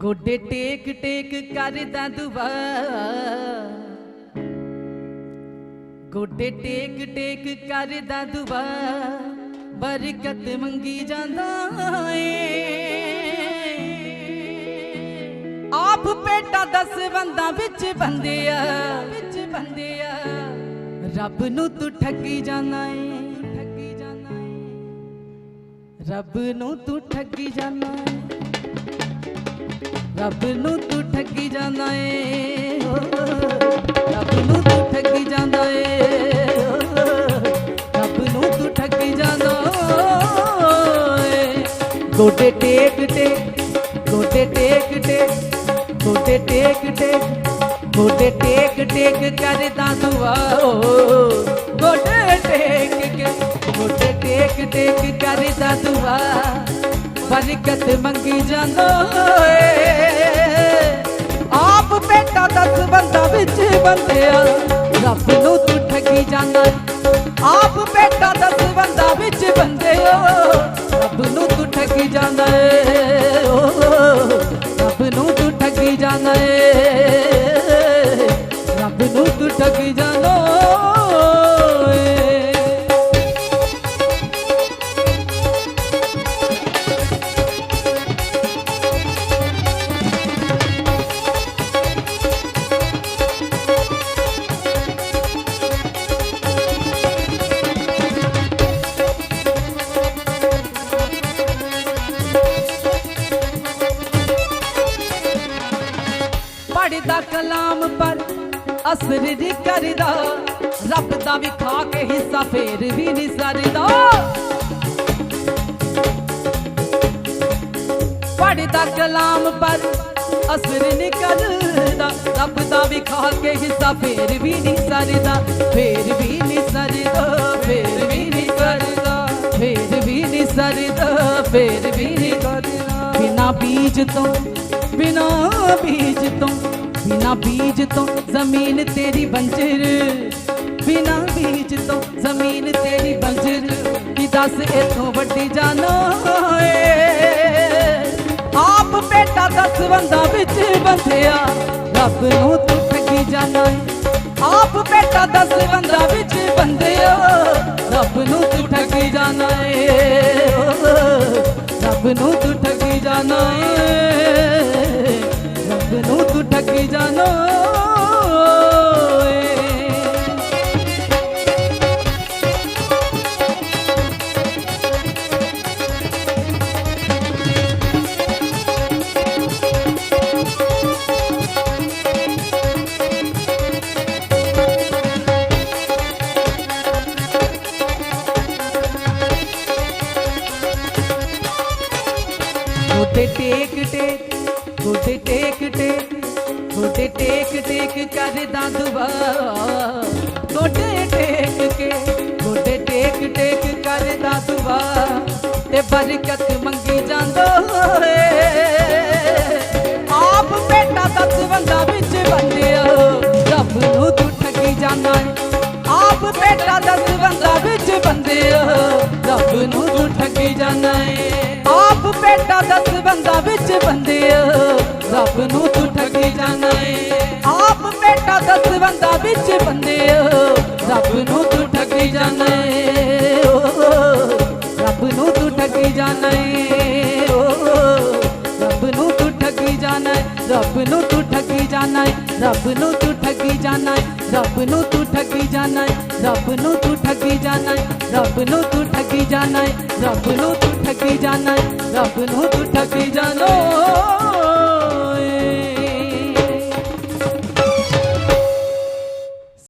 ਗੋਡੇ ਟੇਕ ਟੇਕ ਕਰਦਾ ਦੁਆ। ਗੋਡੇ ਟੇਕ ਟੇਕ ਕਰਦਾ ਦੁਆ। ਬਰਕਤ ਮੰਗੀ ਜਾਂਦਾ ਏ। ਆਪ ਪੇਟਾ ਦਸ ਬੰਦਾ ਵਿੱਚ ਬੰਦਿਆ। ਵਿੱਚ ਬੰਦਿਆ। ਰੱਬ ਨੂੰ ਤੂੰ ਠੱਗੀ ਜਾਂਦਾ ਏ। ਠੱਗੀ ਜਾਣਾ ਏ। ਰੱਬ ਨੂੰ ਤੂੰ ਠੱਗੀ ਜਾਂਦਾ ਏ। ਰੱਬ ਨੂੰ ਤੂੰ ਠੱਗੀ ਜਾਂਦਾ ਏ। ਰੱਬ ਨੂੰ ਤੂੰ ਠੱਗੀ ਜਾਂਦਾ ਏ। ਰੱਬ ਨੂੰ ਤੂੰ ਠੱਗੀ ਜਾਂਦਾ ਏ। ਗੋਡੇ ਟੇਕ ਟੇਕ ਗੋਡੇ ਟੇਕ ਟੇਕ ਗੋਡੇ ਟੇਕ ਟੇਕ ਗੋਡੇ ਟੇਕ ਟੇਕ ਕਰਦਾ ਦੁਆ ਓ, ਗੋਡੇ ਟੇਕ ਗੋਡੇ ਟੇਕ ਟੇਕ ਕਰਦਾ ਦੁਆ। ਬਰਕਤ ਮੰਗੀ ਜਾਂਦਾ ਏ। ਆਪ ਬੇਟਾ ਦਸ ਬੰਦਾ ਵਿੱਚ ਬੰਦਿਆ। ਰੱਬ ਨੂੰ ਤੂੰ ਠੱਗੀ ਜਾਂਦਾ ਆਪ ਬੇਟਾ ਦਸ ਬੰਦਾ ਵਿੱਚ ਬੰਦਿਆ। ਰੱਬ ਨੂੰ ਤੂੰ ਠੱਗੀ ਜਾਂਦਾ ਏ। ਪੜਦਾ ਕਲਾਮ ਪਰ ਅਸਰ ਨਹੀਂ ਕਰਦਾ। ਰੱਬ ਦਾ ਵੀ ਖਾ ਕੇ ਹਿੱਸਾ ਫੇਰ ਵੀ ਨਹੀਂ ਸਰਦਾ। ਪੜਦਾ ਕਲਾਮ ਪਰ ਅਸਰ ਨਹੀਂ ਕਰਦਾ। ਰੱਬ ਦਾ ਵੀ ਖਾ ਕੇ ਹਿੱਸਾ ਫੇਰ ਵੀ ਨਹੀਂ ਸਰਦਾ। ਫੇਰ ਵੀ ਨਹੀਂ ਸਰਦਾ, ਫੇਰ ਵੀ ਨਹੀਂ ਸਰਦਾ ਫੇਰ ਵੀ ਨਹੀਂ ਸਰਦਾ, ਫੇਰ ਵੀ ਨਹੀਂ ਕਰਦਾ। ਬਿਨਾ ਬੀਜ ਤੋਂ ਬਿਨਾ ਬੀਜ ਤੋਂ, ਬਿਨਾ ਬੀਜ ਤੋਂ ਜ਼ਮੀਨ ਤੇਰੀ ਬੰਜਰ। ਬਿਨਾ ਬੀਜ ਤੋਂ ਜ਼ਮੀਨ ਤੇਰੀ ਬੰਜਰ, ਕੀ ਦੱਸ ਇਥੋਂ ਵੱਡੀ ਜਾਨੋ ਏ ਆਪ ਬੇਟਾ ਦਸ ਬੰਦਾ ਵਿੱਚ ਬੰਦਿਆ, ਰੱਬ ਨੂੰ ਤੂੰ ਠੱਗੀ ਜਾਣਾ? ਆਪ ਬੇਟਾ ਦਸ ਬੰਦਾ ਵਿੱਚ ਬੰਦਿਆ, ਰੱਬ ਨੂੰ ਤੂੰ ਠੱਗੀ ਜਾਣਾ? ਏ ਰੱਬ ਨੂੰ ਤੂੰ ਠੱਗੀ ਜਾਣਾ ਏ ਰੱਬ ਗੋਡੇ ਟੇਕ ਟੇਕ ਗੋਡੇ ਟੇਕ ਟੇਕ ਗੋਡੇ ਟੇਕ ਟੇਕ ਕਰਦਾ ਦੁਆ ਗੋਡੇ ਟੇਕ ਕੇ ਗੋਡੇ ਟੇਕ ਟੇਕ ਕਰਦਾ ਦੁਆ ਤੇ ਬਰਕਤ ਮੰਗੀ ਜਾਂਦਾ ਏ ਆਪ ਬੇਟਾ ਦਸ ਬੰਦਾ ਵਿੱਚ ਬੰਦਿਆ ਰੱਬ ਨੂੰ ਤੂੰ ਠੱਗੀ ਜਾਂਦਾ ਆਪ ਬੇਟਾ ਦਸ ਬੰਦਾ ਵਿੱਚ ਬੰਦਿਆ ਰੱਬ ਨੂੰ ਤੂੰ ਠੱਗੀ ਜਾਂਦਾ ਏ ਆਪ ਬੇਟਾ ਦਸ ਬੰਦਾ ਵਿੱਚ ਬੰਦਿਆ ਰੱਬ ਨੂੰ ਤੂੰ ਠੱਗੀ ਜਾਂਦਾ ਏ ਆਪ ਬੇਟਾ ਦਸ ਬੰਦਾ ਵਿੱਚ ਬੰਦਿਆ ਰੱਬ ਨੂੰ ਤੂੰ ਠੱਗੀ ਜਾਂਦਾ ਏ ਰੱਬ ਨੂੰ ਤੂੰ ਠੱਗੀ ਜਾਂਦਾ ਏ ਰੱਬ ਨੂੰ ਤੂੰ ਠੱਗੀ ਜਾਣਾ ਏ, ਰੱਬ ਨੂੰ ਤੂੰ ਠੱਗੀ ਜਾਣਾ ਏ, ਰੱਬ ਨੂੰ ਤੂੰ ਠੱਗੀ ਜਾਣਾ ਏ, ਰੱਬ ਨੂੰ ਤੂੰ ਠੱਗੀ ਜਾਣਾ ਏ, ਰੱਬ ਨੂੰ ਤੂੰ ਠੱਗੀ ਜਾਣਾ ਏ, ਰੱਬ ਨੂੰ ਤੂੰ ਠੱਗੀ ਜਾਣਾ ਏ, ਰੱਬ ਨੂੰ ਤੂੰ ਠੱਗੀ ਜਾਣਾ ਏ, ਰੱਬ ਨੂੰ ਤੂੰ ਠੱਗੀ ਜਾਣਾ